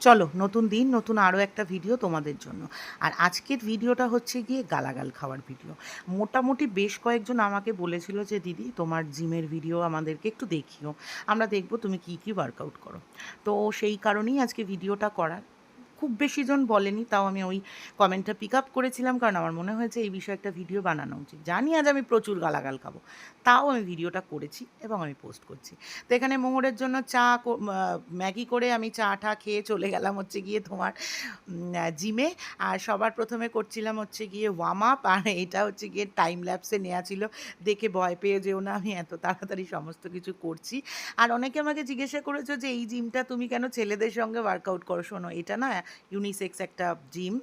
চলো, নতুন দিন, নতুন আরও একটা ভিডিও তোমাদের জন্য। আর আজকের ভিডিওটা হচ্ছে গিয়ে গালাগাল খাওয়ার ভিডিও মোটামুটি বেশ কয়েকজন আমাকে বলেছিল যে, দিদি, তোমার জিমের ভিডিও আমাদেরকে একটু দেখিও। আমরা দেখব তুমি কি কি ওয়ার্কআউট করো। তো সেই কারণেই আজকে ভিডিওটা করার। খুব বেশি জন বলেনি, তাও আমি ওই কমেন্টটা পিক আপ করেছিলাম, কারণ আমার মনে হয়েছে এই বিষয়ে একটা ভিডিও বানানো উচিত। জানি আজ আমি প্রচুর গালাগাল খাব, তাও আমি ভিডিওটা করেছি এবং আমি পোস্ট করছি। তো এখানে মোহরের জন্য চা ম্যাগি করে আমি চা টা খেয়ে চলে গেলাম হচ্ছে গিয়ে তোমার জিমে আর সবার প্রথমে করছিলাম হচ্ছে গিয়ে ওয়ার্ম আপ আর এটা হচ্ছে গিয়ে টাইম ল্যাপসে নেওয়া ছিল। দেখে ভয় পেয়ে যেও না, আমি এত তাড়াতাড়ি সমস্ত কিছু করছি। আর অনেকে আমাকে জিজ্ঞাসা করেছ যে এই জিমটা তুমি কেন ছেলেদের সঙ্গে ওয়ার্কআউট করো? শোনো, এটা না ইউনিসেক্স একটা জিম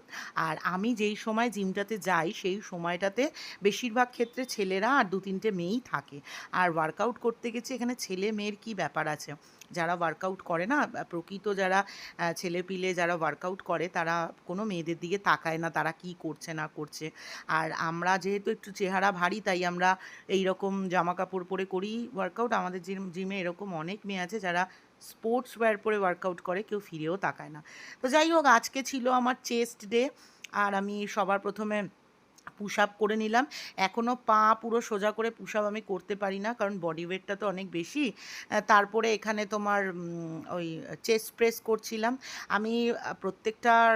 আর আমি যেই সময় জিমটাতে যাই সেই সময়টাতে বেশিরভাগ ক্ষেত্রে ছেলেরা আর দু তিনটে মেয়েই থাকে। আর ওয়ার্কআউট করতে গেছি এখানে ছেলে মেয়ের কি ব্যাপার আছে? যারা ওয়ার্কআউট করে না প্রকৃত যারা আহ, ছেলেপিলে যারা ওয়ার্কআউট করে তারা কোনো মেয়েদের দিকে তাকায় না তারা কি করছে না করছে। আর আমরা যেহেতু একটু চেহারা ভারী তাই আমরা এই রকম জামা কাপড় পরে করি। ওয়ার্কআউট আমাদের জিম জিমে এরকম অনেক মেয়ে আছে যারা স্পোর্টস ওয়্যার পরে ওয়ার্কআউট করে, কেউ ফিরেও তাকায় না। তো যাই হোক, আজকে ছিল আমার চেস্ট ডে আর আমি সবার প্রথমে পুশ আপ করে নিলাম। এখনও পা পুরো সোজা করে পুশ আপ আমি করতে পারি না, কারণ বডি ওয়েটটা তো অনেক বেশি। তারপরে এখানে তোমার ওই চেস্ট প্রেস করছিলাম। আমি প্রত্যেকটার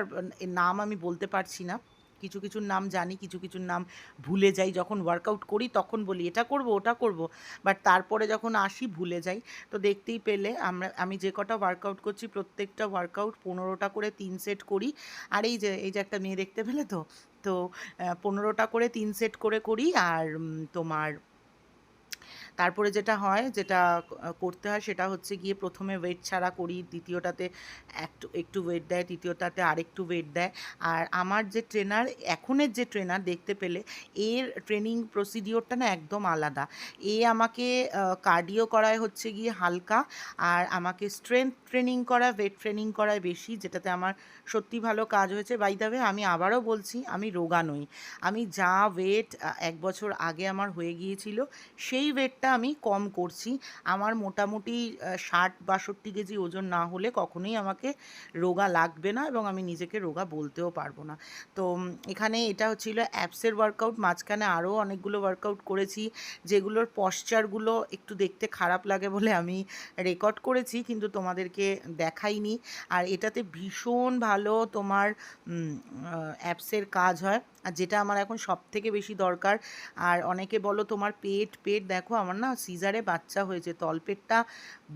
নাম আমি বলতে পারছি না। কিছু কিছু নাম জানি, কিছু কিছু নাম ভুলে যাই, যখন ওয়ার্কআউট করি তখন বলি, এটা করব, ওটা করব। বাট তারপরে যখন আসি, ভুলে যাই। তো দেখতেই পেলে আমরা, আমি যে কটা ওয়ার্কআউট করছি, প্রত্যেকটা ওয়ার্কআউট পনেরোটা করে তিন সেট করি। আর এই যে এই যে একটা মেয়ে দেখতে পেলে তো? তো পনেরোটা করে তিন সেট করে করি। আর তোমার তারপরে যেটা হয়, যেটা করতে হয় সেটা হচ্ছে গিয়ে প্রথমে ওয়েট ছাড়া করি, দ্বিতীয়টাতে একটু একটু ওয়েট দেয়, তৃতীয়টাতে আরেকটু ওয়েট দেয়। আর আমার যে ট্রেনার এখনের যে ট্রেনার দেখতে পেলে, এর ট্রেনিং প্রসিডিওরটা না একদম আলাদা। এ আমাকে কার্ডিও করায় হচ্ছে গিয়ে হালকা, আর আমাকে স্ট্রেংথ ট্রেনিং করায় ওয়েট ট্রেনিং করায় বেশি, যেটাতে আমার সত্যি ভালো কাজ হয়েছে। বাই আমি আবারও বলছি, আমি রোগা নই। আমি যা ওয়েট এক বছর আগে আমার হয়ে গিয়েছিল, সেই ওয়েটটা আমি কম করছি। আমার মোটামুটি ষাট, বাষট্টি কেজি ওজন না হলে কখনোই আমাকে রোগা লাগবে না এবং আমি নিজেকে রোগা বলতেও পারব না। তো এখানে এটা হচ্ছিল অ্যাপসের ওয়ার্কআউট মাঝখানে আরও অনেকগুলো ওয়ার্কআউট করেছি, যেগুলোর পশ্চারগুলো একটু দেখতে খারাপ লাগে বলে আমি রেকর্ড করেছি, কিন্তু তোমাদেরকে দেখাইনি। আর এটাতে ভীষণ ভালো তোমার অ্যাপসের কাজ হয়। আর যেটা আমার এখন সব থেকে বেশি দরকার, আর অনেকে বলো তোমার পেট পেট দেখো আমার না সিজারে বাচ্চা হয়েছে, তলপেটটা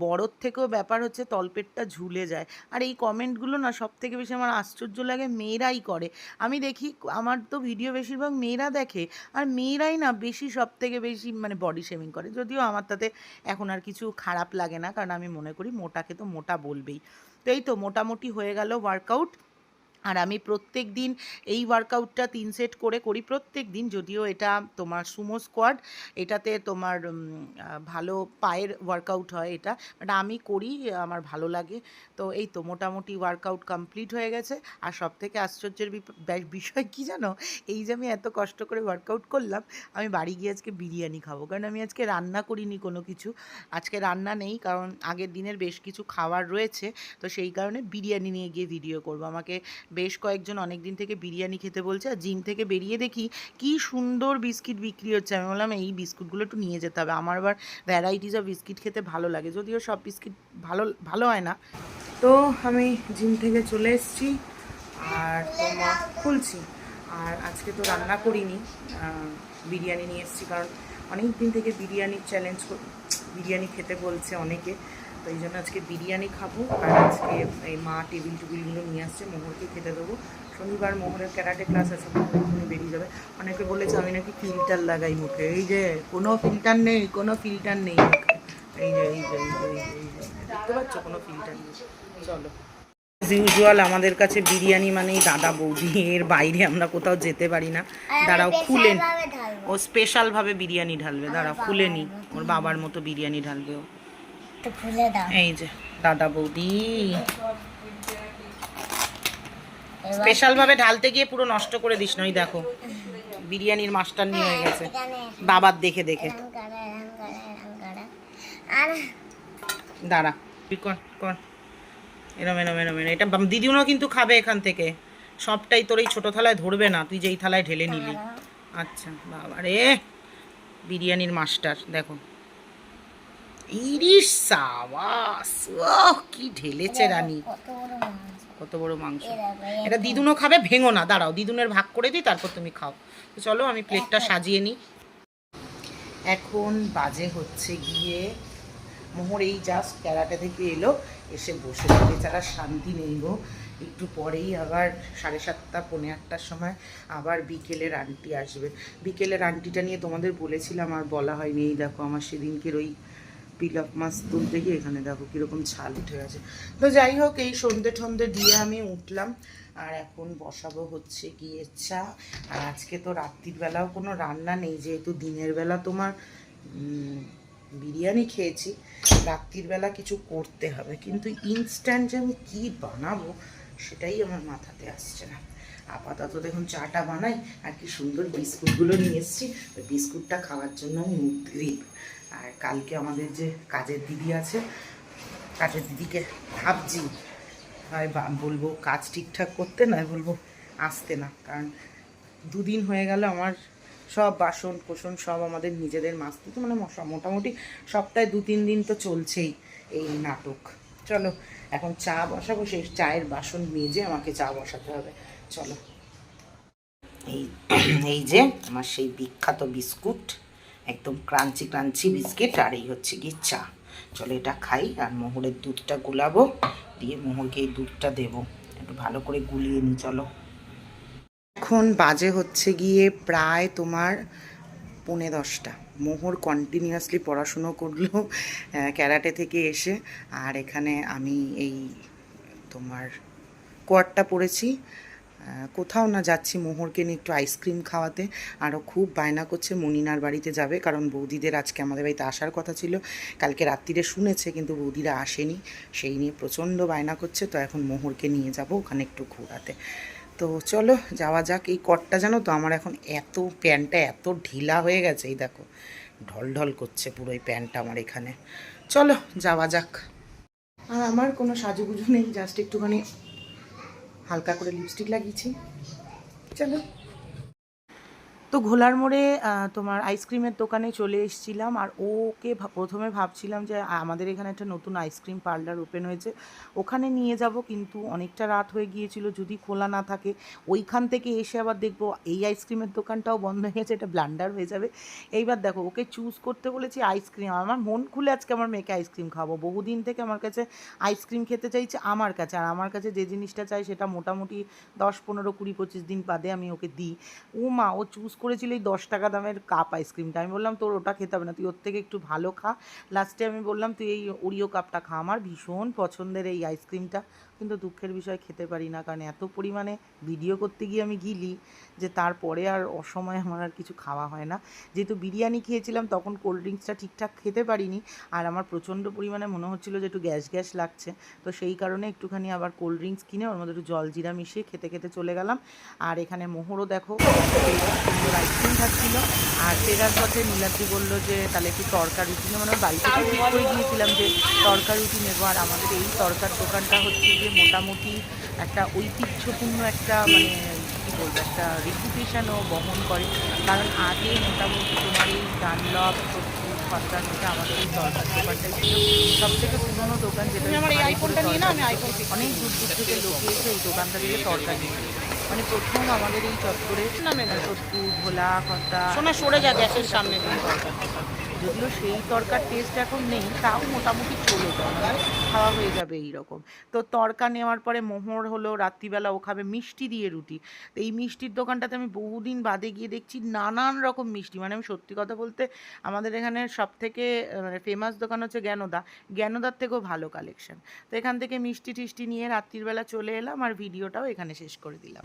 বড়োর থেকেও ব্যাপার হচ্ছে তলপেটটা ঝুলে যায়। আর এই কমেন্টগুলো না সব থেকে বেশি আমার আশ্চর্য লাগে, মেয়েরাই করে। আমি দেখি আমার তো ভিডিও বেশিরভাগ মেয়েরা দেখে, আর মেয়েরাই না বেশি সব থেকে বেশি মানে বডি শেমিং করে। যদিও আমার তাতে এখন আর কিছু খারাপ লাগে না, কারণ আমি মনে করি মোটাকে তো মোটা বলবেই। তো এই তো মোটামুটি হয়ে গেল ওয়ার্কআউট আর আমি প্রত্যেক দিন এই ওয়ার্কআউটটা তিন সেট করে করি প্রত্যেক দিন, যদিও এটা তোমার সুমো স্কোয়াড এটাতে তোমার ভালো পায়ের ওয়ার্কআউট হয় এটা বাট আমি করি, আমার ভালো লাগে। তো এই তো মোটামুটি ওয়ার্কআউট কমপ্লিট হয়ে গেছে। আর সব থেকে আশ্চর্যের বিষয় কি জানো? এই যে আমি এত কষ্ট করে ওয়ার্কআউট করলাম, আমি বাড়ি গিয়ে আজকে বিরিয়ানি খাব, কারণ আমি আজকে রান্না করিনি কোনো কিছু। আজকে রান্না নেই, কারণ আগের দিনের বেশ কিছু খাবার রয়েছে, তো সেই কারণে বিরিয়ানি নিয়ে গিয়ে ভিডিও করব। আমাকে বেশ কয়েকজন অনেক দিন থেকে বিরিয়ানি খেতে বলছে আর জিম থেকে বেরিয়ে দেখি কি সুন্দর বিস্কিট বিক্রি হচ্ছে। আমি বললাম, এই বিস্কুটগুলো একটু নিয়ে যেতে হবে। আমার আবার ভ্যারাইটিস অফ বিস্কিট খেতে ভালো লাগে। যদিও সব বিস্কিট ভালো ভালো হয় না। তো আমি জিম থেকে চলে এসেছি আর তোমার খুলছি। আর আজকে তো রান্না করিনি বিরিয়ানি নিয়ে এসেছি। কারণ অনেক দিন থেকে বিরিয়ানির চ্যালেঞ্জ বিরিয়ানি খেতে বলছে অনেকে। তো এই জন্য আজকে বিরিয়ানি খাব আর আজকে এই মা টেবিল টুবিলগুলো নিয়ে আসছে মোহরকে খেতে দেবো। শনিবার মোহরের ক্যারাটে ক্লাস আছে মোহর বেরিয়ে যাবে। অনেকে বলেছে আমি নাকি ফিল্টার লাগাই মুখে। এই যে কোনো ফিল্টার নেই কোনো ফিল্টার নেই এই যে এই যে এই যে এই যে, এই যে দেখতে পাচ্ছ কোনো ফিল্টার নেই। চলো। ইউজুয়াল আমাদের কাছে বিরিয়ানি মানেই দাদা বৌদি এর বাইরে আমরা কোথাও যেতে পারি না। দাঁড়াও খুলেন ও স্পেশাল ভাবে বিরিয়ানি ঢালবে দাঁড়াও খুলে নি। ওর বাবার মতো বিরিয়ানি ঢালবে ও। তো খুলে দাও। এই যে দাদা বৌদি। স্পেশাল ভাবে ঢালতে গিয়ে পুরো নষ্ট করে দিস নই দেখো। বিরিয়ানির মাস্টার নিয়ে হয়ে গেছে। বাবার দেখে দেখে। দাঁড়া তুই কর কর। এরম এরম এরম এরম। এটা দিদিও কিন্তু খাবে এখান থেকে। সবটাই তোর এই ছোটো থালায় ধরবে না তুই যেই থালায় ঢেলে নিলি। আচ্ছা বাবা রে বিরিয়ানির মাস্টার দেখো। ইরিশ সাবাস। ওহ কি ঢেলেছে রানী। কত বড় মাংস। এটা দিদুনও খাবে ভেঙো না। দাঁড়াও দিদুনের ভাগ করে দিই তারপর তুমি খাও। তো চলো আমি প্লেটটা সাজিয়ে নিই। এখন বাজে হচ্ছে গিয়ে মোহর এই জাস্ট ক্যারাটে থেকে এলো এসে বসে বেচারা শান্তি নেই গো। একটু পরেই আবার সাড়ে সাতটা পৌনে আটটার সময় আবার বিকেলের আন্টি আসবে। বিকেলের আন্টিটা নিয়ে তোমাদের বলেছিলাম আর বলা হয়নি। এই দেখো আমার সেদিনকের ওই পিলাপ মাছ তুলতে গিয়ে এখানে দেখো কীরকম ছাল উঠে গেছে। তো যাই হোক, এই সন্ধে ঠন্ধে দিয়ে আমি উঠলাম। আর এখন বসাবো হচ্ছে গিয়ে চা। আর আজকে তো রাত্রির বেলাও কোনো রান্না নেই, যেহেতু দিনের বেলা তোমার বিরিয়ানি খেয়েছি, রাত্রির বেলা কিছু করতে হবে। কিন্তু ইনস্ট্যান্ট যে আমি কী বানাবো, সেটাই আমার মাথাতে আসছে না। আপাতত দেখুন চাটা বানাই, আর কি সুন্দর বিস্কুটগুলো নিয়ে এসেছি। ওই বিস্কুটটা খাওয়ার জন্য আমি উদ্গ্রীব আর কালকে আমাদের যে কাজের দিদি আছে, কাজের দিদিকে ভাবছি হয় বলব কাজ ঠিকঠাক করতে নয় বলব আসতে না। কারণ দুদিন হয়ে গেল আমার সব বাসন কোসন সব আমাদের নিজেদের মাজতে তো মানে মোটামুটি সপ্তাহে দু তিন দিন তো চলছেই এই নাটক। চলো, এখন চা বসাবো, সেই চায়ের বাসন মেজে আমাকে চা বসাতে হবে। চলো। এই এই যে আমার সেই বিখ্যাত বিস্কুট। একদম ক্রাঞ্চি ক্রাঞ্চি বিস্কিট আর এই হচ্ছে কি চা। চলো এটা খাই আর মোহরের দুধটা গুলাবো, দিয়ে মোহরকে এই দুধটা দেবো। একটু ভালো করে গুলিয়ে নিই চলো। এখন বাজে হচ্ছে গিয়ে প্রায় তোমার পৌনে দশটা। মোহর কন্টিনিউয়াসলি পড়াশুনো করল ক্যারাটে থেকে এসে, আর এখানে আমি এই তোমার কোয়ারটা পড়েছি কোথাও না যাচ্ছি মোহরকে নিয়ে একটু আইসক্রিম খাওয়াতে। আরও খুব বায়না করছে মনিনার বাড়িতে যাবে, কারণ বৌদিদের আজকে আমাদের বাড়িতে আসার কথা ছিল। কালকে রাত্রিরে শুনেছে, কিন্তু বৌদিরা আসেনি। সেই নিয়ে প্রচণ্ড বায়না করছে, তো এখন মোহরকে নিয়ে যাব ওখানে একটু ঘোরাতে। তো চলো, যাওয়া যাক। এই কটটা জানো তো, আমার এখন এত প্যান্টটা এত ঢিলা হয়ে গেছে, এই দেখো। ঢল ঢল করছে পুরো এই প্যান্টটা আমার এখানে। চলো, যাওয়া যাক। আর আমার কোনো সাজুগুজু নেই জাস্ট একটুখানি হালকা করে লিপস্টিক লাগিয়েছি। চলো। তো ঘোলার মোড়ে তোমার আইসক্রিমের দোকানে চলে এসেছিলাম আর ওকে প্রথমে ভাবছিলাম যে আমাদের এখানে একটা নতুন আইসক্রিম পার্লার ওপেন হয়েছে। ওখানে নিয়ে যাব কিন্তু অনেকটা রাত হয়ে গিয়েছিল। যদি খোলা না থাকে, ওইখান থেকে এসে আবার দেখব এই আইসক্রিমের দোকানটাও বন্ধ হয়ে গেছে, এটা ব্লান্ডার হয়ে যাবে। এইবার দেখো, ওকে চুজ করতে বলেছি আইসক্রিম আমার মন খুলে আজকে আমার মেয়েকে আইসক্রিম খাব বহুদিন থেকে আমার কাছে আইসক্রিম খেতে চাইছে আমার কাছে। আর আমার কাছে যে জিনিসটা চাই সেটা মোটামুটি দশ, পনেরো, কুড়ি, পঁচিশ দিন বাদে আমি ওকে দিই। ও মা, ও চুজ করেছিল এই দশ টাকা দামের কাপ আইসক্রিমটা আমি বললাম, তোর ওটা খেতে হবে না, তুই ওর থেকে একটু ভালো খা। লাস্টে আমি বললাম, তুই এই ওরিও কাপটা খা, আমার ভীষণ পছন্দের এই আইসক্রিমটা কিন্তু দুঃখের বিষয়, খেতে পারি না, কারণ এত পরিমাণে ভিডিও করতে গিয়ে আমি গিলি যে তারপরে আর অসময়ে আমার আর কিছু খাওয়া হয় না। যেহেতু বিরিয়ানি খেয়েছিলাম, তখন কোল্ড ড্রিঙ্কসটা ঠিকঠাক খেতে পারিনি। আর আমার প্রচণ্ড পরিমাণে মনে হচ্ছিল যে একটু গ্যাস গ্যাস লাগছে। তো সেই কারণে একটুখানি আবার কোল্ড ড্রিঙ্কস কিনে ওর মধ্যে একটু জল জিরা মিশিয়ে খেতে খেতে চলে গেলাম। আর এখানে মোহরও দেখো। সুন্দর আইসক্রিম খাচ্ছিল। আর ফেরার পথে নীলাদ্রি বলল যে তাহলে একটু তরকা রুটি নেব। মানে বাড়ি থেকে ঠিক করে গিয়েছিলাম যে তরকা রুটি নেব। আর আমাদের এই তরকার দোকানটা হচ্ছে যে মোটামুটি একটা ঐতিহ্যপূর্ণ একটা মানে কী বলব একটা রেপুটেশনও বহন করে। কারণ আগে মোটামুটি তোমার এই ডানলপ খরচার মধ্যে আমাদের এই তরকার দোকানটাই ছিল। সব থেকে পুরোনো দোকান যেটা আমার অনেক দূর দূর থেকে লোক এসে এই দোকানটা থেকে তরকারি নিয়ে মানে প্রথম আমাদের এই চত্বরে সত্যি ভোলা কথা সোনা সরে যা গ্যাসের সামনে। যদিও সেই তরকার টেস্ট এখন নেই, তাও মোটামুটি চলে যায়। মানে খাওয়া হয়ে যাবে এই রকম তো তরকা নেওয়ার পরে মোহর হলো, রাত্রিবেলা ও খাবে মিষ্টি দিয়ে রুটি। তো এই মিষ্টির দোকানটাতে আমি বহুদিন বাদে গিয়ে দেখছি নানান রকম মিষ্টি। মানে আমি সত্যি কথা বলতে আমাদের এখানে সব থেকে মানে ফেমাস দোকান হচ্ছে জ্ঞানদা। জ্ঞানদার থেকেও ভালো কালেকশন তো এখান থেকে মিষ্টি টিষ্টি নিয়ে রাত্রিবেলা চলে এলাম আর ভিডিওটাও এখানে শেষ করে দিলাম।